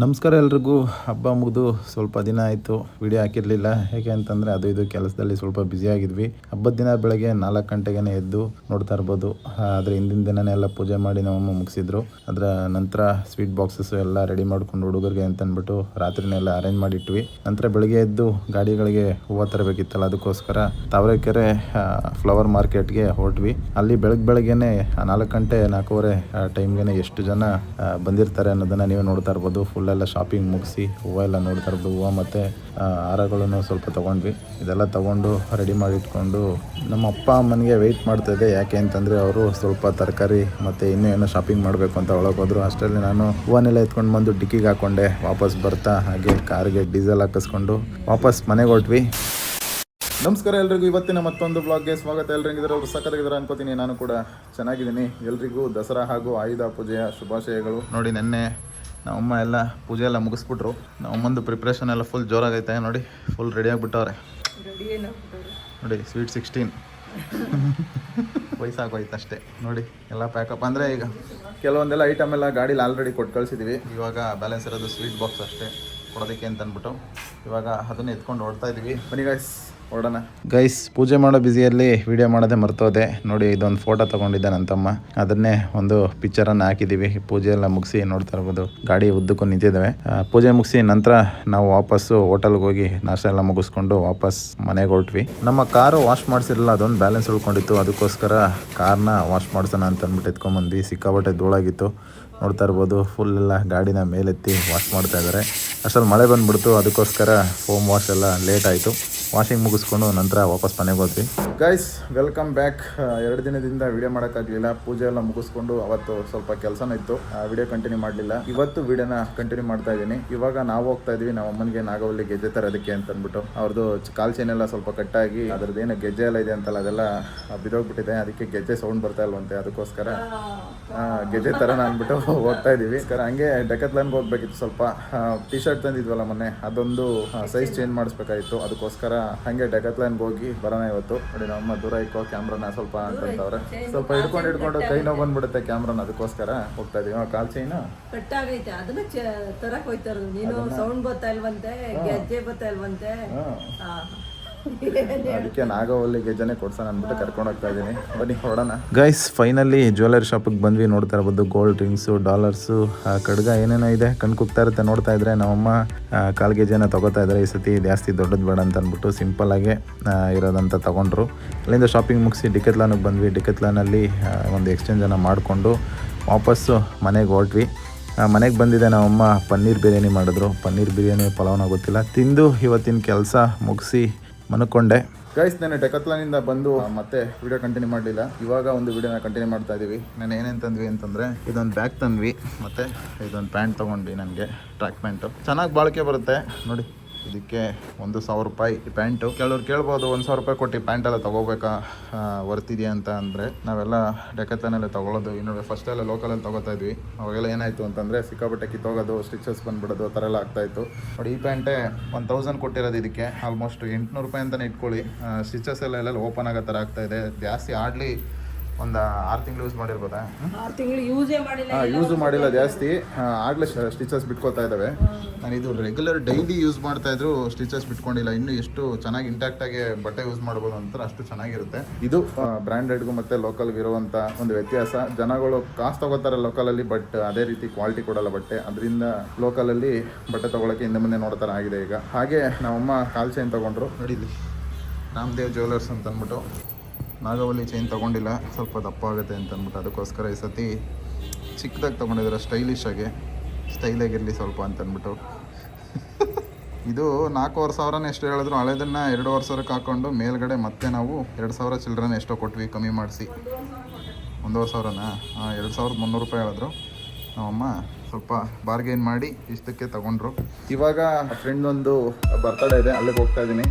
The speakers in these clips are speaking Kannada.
ನಮಸ್ಕಾರ ಎಲ್ರಿಗೂ. ಹಬ್ಬ ಮುಗಿದು ಸ್ವಲ್ಪ ದಿನ ಆಯಿತು. ವಿಡಿಯೋ ಹಾಕಿರಲಿಲ್ಲ. ಹೇಗೆ ಅಂತಂದರೆ ಅದು ಇದು ಕೆಲಸದಲ್ಲಿ ಸ್ವಲ್ಪ ಬ್ಯುಸಿ ಆಗಿದ್ವಿ. ಹಬ್ಬದ ದಿನ ಬೆಳಗ್ಗೆ ನಾಲ್ಕು ಗಂಟೆಗೇ ಎದ್ದು ನೋಡ್ತಾ ಇರ್ಬೋದು. ಆದರೆ ಹಿಂದಿನ ದಿನನೇ ಎಲ್ಲ ಪೂಜೆ ಮಾಡಿ ನಮ್ಮಮ್ಮ ಮುಗಿಸಿದ್ರು. ಅದರ ನಂತರ ಸ್ವೀಟ್ ಬಾಕ್ಸಸ್ ಎಲ್ಲ ರೆಡಿ ಮಾಡ್ಕೊಂಡು ಹುಡುಗರಿಗೆ ಅಂತ ಅಂದ್ಬಿಟ್ಟು ರಾತ್ರಿನೆಲ್ಲ ಅರೇಂಜ್ ಮಾಡಿಟ್ವಿ. ನಂತರ ಬೆಳಗ್ಗೆ ಎದ್ದು ಗಾಡಿಗಳಿಗೆ ಹೂವು ತರಬೇಕಿತ್ತಲ್ಲ, ಅದಕ್ಕೋಸ್ಕರ ತಾವರೆಕೆರೆ ಫ್ಲವರ್ ಮಾರ್ಕೆಟ್ಗೆ ಹೊರಟ್ವಿ. ಅಲ್ಲಿ ಬೆಳಗ್ಗೆ ಬೆಳಗ್ಗೆನೆ ನಾಲ್ಕು ಗಂಟೆ ನಾಲ್ಕೂವರೆ ಟೈಮ್ಗೆ ಎಷ್ಟು ಜನ ಬಂದಿರ್ತಾರೆ ಅನ್ನೋದನ್ನ ನೀವು ನೋಡ್ತಾ ಇರ್ಬೋದು. ಫುಲ್ ಎಲ್ಲ ಶಾಪಿಂಗ್ ಮುಗಿಸಿ ಹೂವು ಎಲ್ಲ ನೋಡ್ತಾ ಇರೋದು, ಹೂವು ಮತ್ತು ಹಾರಗಳನ್ನು ಸ್ವಲ್ಪ ತೊಗೊಂಡ್ವಿ. ಇದೆಲ್ಲ ತೊಗೊಂಡು ರೆಡಿ ಮಾಡಿ ಇಟ್ಕೊಂಡು, ನಮ್ಮ ಅಪ್ಪ ಅಮ್ಮನಿಗೆ ವೆಯ್ಟ್ ಮಾಡ್ತಾ ಇದ್ದೆ. ಯಾಕೆ ಅಂತಂದರೆ ಅವರು ಸ್ವಲ್ಪ ತರಕಾರಿ ಮತ್ತು ಇನ್ನೂ ಏನೋ ಶಾಪಿಂಗ್ ಮಾಡಬೇಕು ಅಂತ ಒಳಗೆ ಹೋದ್ರು. ಅಷ್ಟರಲ್ಲಿ ನಾನು ಹೂವನ್ನೆಲ್ಲ ಎತ್ಕೊಂಡು ಬಂದು ಡಿಕ್ಕಿಗೆ ಹಾಕ್ಕೊಂಡೆ ವಾಪಸ್ ಬರ್ತಾ, ಹಾಗೆ ಕಾರ್ಗೆ ಡೀಸೆಲ್ ಹಾಕಿಸ್ಕೊಂಡು ವಾಪಸ್ ಮನೆಗೆ ಹೊಟ್ವಿ ನಮಸ್ಕಾರ ಎಲ್ರಿಗೂ. ಇವತ್ತಿನ ಮತ್ತೊಂದು ಬ್ಲಾಗ್ಗೆ ಸ್ವಾಗತ. ಎಲ್ಲರಿಗಿದ್ರೆ ಅವರು ಸಕ್ಕತ್ತಾಗಿದ್ದಾರೆ ಅನ್ಕೋತೀನಿ. ನಾನು ಕೂಡ ಚೆನ್ನಾಗಿದ್ದೀನಿ. ಎಲ್ರಿಗೂ ದಸರಾ ಹಾಗೂ ಆಯುಧ ಪೂಜೆಯ ಶುಭಾಶಯಗಳು. ನೋಡಿ, ನೆನ್ನೆ ನಮ್ಮಮ್ಮ ಎಲ್ಲ ಪೂಜೆ ಎಲ್ಲ ಮುಗಿಸ್ಬಿಟ್ರು. ನಮ್ಮಮ್ಮಂದು ಪ್ರಿಪ್ರೇಷನ್ ಎಲ್ಲ ಫುಲ್ ಜೋರಾಗೈತೆ ನೋಡಿ ಫುಲ್ ರೆಡಿ ಆಗಿಬಿಟ್ಟವ್ರೆ. ನೋಡಿ ಸ್ವೀಟ್ ಸಿಕ್ಸ್ಟೀನ್ ವಯಸ್ಸಾಗೋಯ್ತು ಅಷ್ಟೇ. ನೋಡಿ ಎಲ್ಲ ಪ್ಯಾಕಪ್ ಅಂದರೆ ಈಗ ಕೆಲವೊಂದೆಲ್ಲ ಐಟಮ್ ಎಲ್ಲ ಗಾಡೀಲಿ ಆಲ್ರೆಡಿ ಕೊಟ್ಟು ಕಳಿಸಿದ್ದೀವಿ ಇವಾಗ ಬ್ಯಾಲೆನ್ಸ್ ಇರೋದು ಸ್ವೀಟ್ ಬಾಕ್ಸ್ ಅಷ್ಟೇ. ಕೊಡೋದಕ್ಕೆ ಅಂತ ಅಂದ್ಬಿಟ್ಟು ಇವಾಗ ಅದನ್ನು ಎತ್ಕೊಂಡು ಓಡ್ತಾ ಇದ್ದೀವಿ ಬನ್ನಿ ಗೈಸ್ ಹೊರಡೋಣ. ಗೈಸ್, ಪೂಜೆ ಮಾಡೋ ಬ್ಯುಸಿಯಲ್ಲಿ ವಿಡಿಯೋ ಮಾಡೋದೇ ಮರ್ತೋದೆ. ನೋಡಿ, ಇದೊಂದು ಫೋಟೋ ತಗೊಂಡಿದ್ದೆ ನನ್ನ ತಮ್ಮ ಅದನ್ನೇ ಒಂದು ಪಿಚ್ಚರ್ ಅನ್ನ ಹಾಕಿದೀವಿ. ಪೂಜೆ ಎಲ್ಲ ಮುಗಿಸಿ ನೋಡ್ತಾ ಇರ್ಬೋದು. ಗಾಡಿ ಉದ್ದಕ್ಕೂ ನಿಂತಿದ್ದಾವೆ. ಪೂಜೆ ಮುಗಿಸಿ ನಂತರ ನಾವು ವಾಪಸ್ಸು ಹೋಟೆಲ್ಗೆ ಹೋಗಿ ನಾಷ್ಟ ಎಲ್ಲ ಮುಗಿಸ್ಕೊಂಡು ವಾಪಸ್ ಮನೆಗೆ ಹೊರಟ್ವಿ. ನಮ್ಮ ಕಾರು ವಾಶ್ ಮಾಡಿಸಿರಲಿಲ್ಲ ಅದೊಂದು ಬ್ಯಾಲೆನ್ಸ್ ಉಳ್ಕೊಂಡಿತ್ತು. ಅದಕ್ಕೋಸ್ಕರ ಕಾರ್ನ ವಾಶ್ ಮಾಡ್ಸೋಣ ಅಂತ ಅಂದ್ಬಿಟ್ಟು ಎತ್ಕೊಂಬಂದ್ವಿ. ಸಿಕ್ಕಾಬಟ್ಟೆ ಧೂಳಾಗಿತ್ತು. ನೋಡ್ತಾ ಇರ್ಬೋದು ಫುಲ್ ಎಲ್ಲ ಗಾಡಿನ ಮೇಲೆತ್ತಿ ವಾಶ್ ಮಾಡ್ತಾ ಇದ್ದಾರೆ. ಅಷ್ಟರಲ್ಲಿ ಮಳೆ ಬಂದ್ಬಿಡ್ತು. ಅದಕ್ಕೋಸ್ಕರ ಫೋಮ್ ವಾಶ್ ಎಲ್ಲ ಲೇಟ್ ಆಯಿತು. ವಾಷಿಂಗ್ ಮುಗಿಸ್ಕೊಂಡು ನಂತರ ವಾಪಸ್ ಮನೆಗೆ ಹೋದ್ವಿ. ಗೈಸ್ ವೆಲ್ಕಮ್ ಬ್ಯಾಕ್ ಎರಡು ದಿನದಿಂದ ವಿಡಿಯೋ ಮಾಡೋಕ್ಕಾಗಲಿಲ್ಲ ಪೂಜೆ ಎಲ್ಲ ಮುಗಿಸ್ಕೊಂಡು ಅವತ್ತು ಸ್ವಲ್ಪ ಕೆಲಸನೂ ಇತ್ತು. ವಿಡಿಯೋ ಕಂಟಿನ್ಯೂ ಮಾಡಲಿಲ್ಲ. ಇವತ್ತು ವಿಡಿಯೋನ ಕಂಟಿನ್ಯೂ ಮಾಡ್ತಾ ಇದ್ದೀನಿ. ಇವಾಗ ನಾವು ಹೋಗ್ತಾ ಇದೀವಿ. ನಮ್ಮ ಅಮ್ಮನಿಗೆ ನಾಗವಲ್ಲಿ ಗೆಜ್ಜೆ ತರೋದಕ್ಕೆ ಅಂತ ಅಂದ್ಬಿಟ್ಟು ಅವ್ರದ್ದು ಕಾಲ್ ಚೈನ್ ಎಲ್ಲ ಸ್ವಲ್ಪ ಕಟ್ಟಾಗಿ ಅದ್ರದ್ದು ಏನು ಗೆಜ್ಜೆ ಎಲ್ಲ ಇದೆ ಅಂತಲ್ಲ, ಅದೆಲ್ಲ ಬಿದ್ದೋಗ್ಬಿಟ್ಟಿದೆ. ಅದಕ್ಕೆ ಗೆಜ್ಜೆ ಸೌಂಡ್ ಬರ್ತಾ ಇಲ್ವಂತೆ ಅದಕ್ಕೋಸ್ಕರ. ಗೆಜ್ಜೆ ತರೋಣ ಅಂದ್ಬಿಟ್ಟು ಹೋಗ್ತಾ ಇದೀವಿ ಹಂಗೆ ಡೆಕತ್ಲನ್ಗೆ ಹೋಗ್ಬೇಕಿತ್ತು ಸ್ವಲ್ಪ. ಟಿ ಶರ್ಟ್ ತಂದಿದ್ವಲ್ಲ ಮೊನ್ನೆ. ಅದೊಂದು ಸೈಜ್ ಚೇಂಜ್ ಮಾಡಿಸ್ಬೇಕಾಗಿತ್ತು. ಅದಕ್ಕೋಸ್ಕರ ಹಂಗೆ ಲೈನ್ ಹೋಗಿ ಬರೋಣ ಇವತ್ತು. ನೋಡಿ ನಮ್ಮ ದೂರ ಇಕ್ಕೋ ಕ್ಯಾಮ್ರಾನ ಸ್ವಲ್ಪ ಅಂತಂತವ್ರೆ ಸ್ವಲ್ಪ ಹಿಡ್ಕೊಂಡು ಹಿಡ್ಕೊಂಡು ಕೈ ನೋವು ಬಂದ್ಬಿಡುತ್ತೆ ಕ್ಯಾಮ್ರಾನ ಅದಕ್ಕೋಸ್ಕರ. ಹೋಗ್ತಾ ಇದೀವಿ. ಕಾಲ್ ಚೈನು ಕಟ್ಟಾಗೈತೆ ಅದನ್ನ ತರಕ್ ಹೋಯ್ತಾರ ನೀನು ಸೌಂಡ್ ಬರ್ತಾ ಇಲ್ವಂತೆ ಗೆಜ್ಜೆ ಬರ್ತಾ ಇಲ್ವಂತೆ. ಅದಕ್ಕೆ ನಾಗವಲ್ಲಿ ಗೆಜ್ಜನೆ ಕೊಡ್ಸೋಣ ಅಂದ್ಬಿಟ್ಟು ಕರ್ಕೊಂಡು ಹೋಗ್ತಾ ಇದ್ದೀನಿ. ಬನ್ನಿ, ಹೊಡೋಣ. ಗೈಸ್ ಫೈನಲಿ ಜ್ಯುವೆಲರಿ ಶಾಪಿಗೆ ಬಂದ್ವಿ. ನೋಡ್ತಾ ಇರ್ಬೋದು ಗೋಲ್ಡ್ ರಿಂಗ್ಸು ಡಾಲರ್ಸು ಕಡ್ಗ ಏನೇನೋ ಇದೆ. ಕಣ್ ಕುಗ್ತಾ ಇರುತ್ತೆ. ನೋಡ್ತಾ ಇದ್ರೆ ನಮ್ಮಮ್ಮ ಕಾಲ್ ತಗೋತಾ ಇದ್ದಾರೆ ಈ ಸತಿ ಜಾಸ್ತಿ ದೊಡ್ಡದು ಬೇಡ ಅಂತ ಅಂದ್ಬಿಟ್ಟು ಸಿಂಪಲ್ ಆಗಿ ಇರೋದಂತ ತಗೊಂಡ್ರು. ಅಲ್ಲಿಂದ ಶಾಪಿಂಗ್ ಮುಗಿಸಿ ಡಿಕೆತ್ಲಾನಿಗೆ ಬಂದ್ವಿ. ಡಿಕೆತ್ಲಾನಲ್ಲಿ ಒಂದು ಎಕ್ಸ್ಚೇಂಜನ್ನು ಮಾಡಿಕೊಂಡು ವಾಪಸ್ಸು ಮನೆಗೆ ಹೊರಟ್ವಿ. ಮನೆಗೆ ಬಂದಿದೆ ನಮ್ಮಮ್ಮ, ಪನ್ನೀರ್ ಬಿರಿಯಾನಿ ಮಾಡಿದ್ರು. ಪನ್ನೀರ್ ಬಿರಿಯಾನಿ ಪಲಾವ್ನ ಗೊತ್ತಿಲ್ಲ. ತಿಂದು ಇವತ್ತಿನ ಕೆಲಸ ಮುಗಿಸಿ ಮನ್ಕೊಂಡೆ. ಗೈಸ್ ನಾನು ಇಂದ ಬಂದು ಮತ್ತೆ ವಿಡಿಯೋ ಕಂಟಿನ್ಯೂ ಮಾಡಲಿಲ್ಲ. ಇವಾಗ ಒಂದು ವಿಡಿಯೋನ ಕಂಟಿನ್ಯೂ ಮಾಡ್ತಾ ಇದೀವಿ. ನಾನು ಏನೇನು ತಂದ್ವಿ ಅಂತಂದರೆ, ಇದೊಂದು ಬ್ಯಾಗ್ ತಂದ್ವಿ, ಮತ್ತು ಇದೊಂದು ಪ್ಯಾಂಟ್ ತಗೊಂಡ್ವಿ ನನಗೆ ಟ್ರ್ಯಾಕ್ ಪ್ಯಾಂಟು ಚೆನ್ನಾಗಿ ಬಾಳಿಕೆ ಬರುತ್ತೆ. ನೋಡಿ. ಇದಕ್ಕೆ ಒಂದು ಸಾವಿರ ರೂಪಾಯಿ ಈ ಪ್ಯಾಂಟು. ಕೆಲವ್ರು ಕೇಳ್ಬೋದು, ಒಂದು ಸಾವಿರ ರೂಪಾಯಿ ಕೊಟ್ಟು ಈ ಪ್ಯಾಂಟ್ ಎಲ್ಲ ತೊಗೋಬೇಕಾ ವರ್ತಿದೆಯಾ ಅಂತ ಅಂದರೆ, ನಾವೆಲ್ಲ ಡೆಕತನಲ್ಲೇ ಇನ್ನು ಫಸ್ಟ್ ಎಲ್ಲ ಲೋಕಲಲ್ಲಿ ತೊಗೋತಾ ಇದ್ವಿ. ಅವಾಗೆಲ್ಲ ಏನಾಯಿತು ಅಂತಂದರೆ, ಸಿಕ್ಕಾಪಟ್ಟೆ ಕಿತ್ತೋಗೋದು ಸ್ಟಿಚಸ್ ಬಂದ್ಬಿಡೋದು, ಆ ಥರ ಎಲ್ಲ ಆಗ್ತಾಯಿತ್ತು ನೋಡಿ, ಈ ಪ್ಯಾಂಟೇ ಒನ್ ತೌಸಂಡ್ ಕೊಟ್ಟಿರೋದು ಇದಕ್ಕೆ. ಆಲ್ಮೋಸ್ಟ್ ಎಂಟುನೂರು ರೂಪಾಯಿ ಅಂತಲೇ ಇಟ್ಕೊಳ್ಳಿ. ಸ್ಟಿಚಸ್ ಎಲ್ಲ ಎಲ್ಲ ಓಪನ್ ಆಗೋ ಥರ ಆಗ್ತಾಯಿದೆ ಜಾಸ್ತಿ ಆಡ್ಲಿ ಒಂದು ಆರು ತಿಂಗಳು ಯೂಸ್ ಮಾಡಿರ್ಬೋದಾ? ಆರು ತಿಂಗಳು ಯೂಸೇ ಮಾಡಿಲ್ಲ ಯೂಸು ಮಾಡಿಲ್ಲ ಜಾಸ್ತಿ. ಆಗಲೇ ಆಗ್ಲೇ ಸ್ಟಿಚಸ್ ಬಿಟ್ಕೋತಾ ಇದ್ದಾವೆ ನಾನು ಇದು ರೆಗ್ಯುಲರ್ ಡೈಲಿ ಯೂಸ್ ಮಾಡ್ತಾ ಇದ್ರು ಸ್ಟಿಚಸ್ ಬಿಟ್ಕೊಂಡಿಲ್ಲ. ಇನ್ನು ಎಷ್ಟು ಚೆನ್ನಾಗಿ ಇಂಟ್ಯಾಕ್ಟ್ ಆಗಿ ಬಟ್ಟೆ ಯೂಸ್ ಮಾಡ್ಬೋದು ಅಂತ ಅಷ್ಟು ಚೆನ್ನಾಗಿರುತ್ತೆ. ಇದು ಬ್ರ್ಯಾಂಡೆಡ್ಗೂ ಮತ್ತೆ ಲೋಕಲ್ಗೆ ಇರುವಂತ ಒಂದು ವ್ಯತ್ಯಾಸ. ಜನಗಳು ಕಾಸು ತಗೋತಾರೆ ಲೋಕಲಲ್ಲಿ ಬಟ್ ಅದೇ ರೀತಿ ಕ್ವಾಲಿಟಿ ಕೊಡಲ್ಲ ಬಟ್ಟೆ. ಅದರಿಂದ ಲೋಕಲಲ್ಲಿ ಬಟ್ಟೆ ತಗೊಳಕ್ಕೆ ಹಿಂದೆ ಮುಂದೆ ನೋಡ್ತಾರ ಆಗಿದೆ ಈಗ. ಹಾಗೆ ನಮ್ಮಮ್ಮ ಕಾಲ್ ಚೈನ್ ತಗೊಂಡ್ರು. ನೋಡಿಲಿ. ರಾಮದೇವ್ ಜ್ಯುವೆಲರ್ಸ್ ಅಂತ ಅಂದ್ಬಿಟ್ಟು ನಾಗವಲ್ಲಿ ಚೈನ್ ತೊಗೊಂಡಿಲ್ಲ. ಸ್ವಲ್ಪ ದಪ್ಪ ಆಗುತ್ತೆ ಅಂತ ಅಂದ್ಬಿಟ್ಟು ಅದಕ್ಕೋಸ್ಕರ ಈ ಸತಿ ಚಿಕ್ಕದಾಗಿ ತೊಗೊಂಡಿದ್ದಾರೆ ಸ್ಟೈಲಿಶ್ ಆಗಿ. ಸ್ಟೈಲಾಗಿರಲಿ ಸ್ವಲ್ಪ ಅಂತ ಅಂದ್ಬಿಟ್ಟು. ಇದು ನಾಲ್ಕೂವರೆ ಸಾವಿರನೇ ಎಷ್ಟು ಹೇಳಿದ್ರು, ಹಳೆದನ್ನು ಎರಡೂವರೆ ಸಾವಿರಕ್ಕೆ ಹಾಕ್ಕೊಂಡು ಮೇಲ್ಗಡೆ ಮತ್ತೆ ನಾವು ಎರಡು ಸಾವಿರ ಚಿಲ್ಡ್ರನ್ ಎಷ್ಟೋ ಕೊಟ್ವಿ ಕಮ್ಮಿ ಮಾಡಿಸಿ. ಒಂದೂವರೆ ಸಾವಿರನ? ಎರಡು ಸಾವಿರದ ಮುನ್ನೂರು ರೂಪಾಯಿ ಹೇಳಿದ್ರು. ನಮ್ಮಮ್ಮ ಸ್ವಲ್ಪ ಬಾರ್ಗೇನ್ ಮಾಡಿ ಇಷ್ಟಕ್ಕೆ ತಗೊಂಡ್ರು. ಇವಾಗ ಫ್ರೆಂಡ್ ಒಂದು ಬರ್ತಡೇ ಇದೆ, ಅಲ್ಲಿಗೆ ಹೋಗ್ತಾ ಇದ್ದೀನಿ.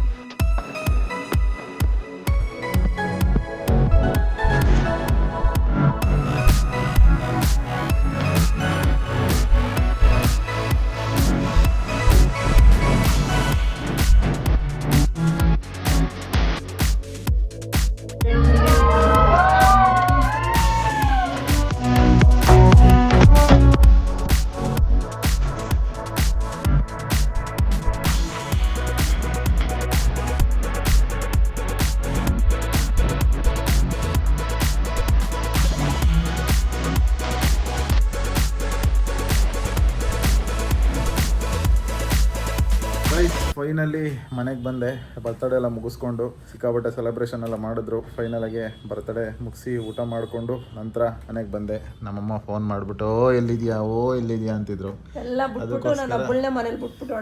ಫೈನಲಿ ಮನೆಗೆ ಬಂದೆ. ಬರ್ತಡೇ ಎಲ್ಲ ಮುಗಿಸ್ಕೊಂಡು ಸಿಕ್ಕಾಪಟ್ಟೆ ಸೆಲೆಬ್ರೇಷನ್ ಎಲ್ಲ ಮಾಡಿದ್ರು. ಫೈನಲಾಗಿ ಬರ್ತ್ಡೇ ಬರ್ತಡೇ ಮುಗಿಸಿ ಊಟ ಮಾಡಿಕೊಂಡು ನಂತರ ಮನೆಗೆ ಬಂದೆ. ನಮ್ಮಮ್ಮ ಫೋನ್ ಮಾಡಿಬಿಟ್ಟು ಓ ಎಲ್ಲಿದ್ಯಾ? ಓ ಎಲ್ಲಿದ್ಯಾ? ಅಂತಿದ್ರು. ಎಲ್ಲ ಬಿಟ್ಬಿಟ್ಟು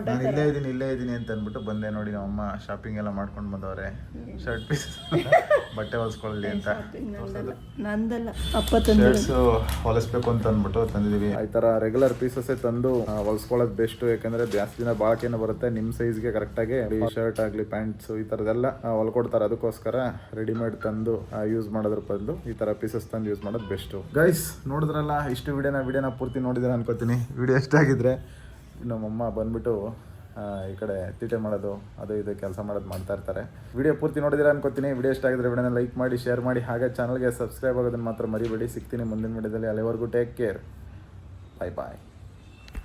ನಾನು ಇಲ್ಲೇ ಇದ್ದೀನಿ ಇಲ್ಲೇ ಇದ್ದೀನಿ ಅಂತ ಅಂದ್ಬಿಟ್ಟು ಬಂದೆ ನೋಡಿ ನಮ್ಮಮ್ಮ. ಶಾಪಿಂಗ್ ಎಲ್ಲ ಮಾಡ್ಕೊಂಡು ಬಂದವ್ರೆ. ಶರ್ಟ್ ಪೀಸ್ ಬಟ್ಟೆ ಹೊಲಿಸ್ಕೊಳ್ಳಿ ಅಂತ ನಂದಲ್ಲ ನಂದಲ್ಲ. ಅಪ್ಪ ತಂದು ಶರ್ಟ್ಸ್ ಹೊಲಿಸ್ಬೇಕು ಅಂತ ಅಂದ್ಬಿಟ್ಟು ತಂದಿದೀವಿ. ಈ ತರ ರೆಗ್ಯುಲರ್ ಪೀಸಸ್ ತಂದು ಹೊಲಿಸ್ಕೊಳ್ಳೋದು ಬೆಸ್ಟ್ ಯಾಕಂದ್ರೆ ಜಾಸ್ತಿ ದಿನ ಬಾಳಕೆನೂ ಬರುತ್ತೆ ನಿಮ್ ಸೈಜ್ಗೆ ಕರೆಕ್ಟಾಗಿ ಶರ್ಟ್ ಆಗಲಿ ಪ್ಯಾಂಟ್ಸ್ ಈ ಥರದ್ದೆಲ್ಲ ಆ, ಹೊಲ್ಕೊಡ್ತಾರೆ. ಅದಕ್ಕೋಸ್ಕರ ರೆಡಿಮೇಡ್ ತಂದು ಯೂಸ್ ಮಾಡೋದ್ರ ಬಂದು ಈ ಥರ ಪೀಸಸ್ ತಂದು ಯೂಸ್ ಮಾಡೋದು ಬೆಸ್ಟ್ ಗೈಸ್ ನೋಡಿದ್ರಲ್ಲ ಇಷ್ಟು ವಿಡಿಯೋನ ವಿಡಿಯೋನ ಪೂರ್ತಿ ನೋಡಿದ್ರೆ ಅನ್ಕೋತೀನಿ. ವಿಡಿಯೋ ಎಷ್ಟಾಗಿದ್ರೆ ನಮ್ಮಮ್ಮ ಬಂದ್ಬಿಟ್ಟು ಈ ಕಡೆ ತೀಟೆ ಮಾಡೋದು ಅದು ಇದು ಕೆಲಸ ಮಾಡೋದು ಮಾಡ್ತಾ ಇರ್ತಾರೆ. ವಿಡಿಯೋ ಪೂರ್ತಿ ನೋಡಿದ್ರೆ ಅನ್ಕೋತೀನಿ. ವಿಡಿಯೋ ಇಷ್ಟ ಆಗಿದ್ರೆ ವಿಡಿಯೋನ ಲೈಕ್ ಮಾಡಿ ಶೇರ್ ಮಾಡಿ. ಹಾಗೆ ಚಾನಲ್ಗೆ ಸಬ್ಸ್ಕ್ರೈಬ್ ಆಗೋದನ್ನು ಮಾತ್ರ ಮರಿಬೇಡಿ. ಸಿಗ್ತೀನಿ ಮುಂದಿನ ವಿಡಿಯೋದಲ್ಲಿ ಅಲ್ಲಿವರೆಗೂ ಟೇಕ್ ಕೇರ್ ಬಾಯ್ ಬಾಯ್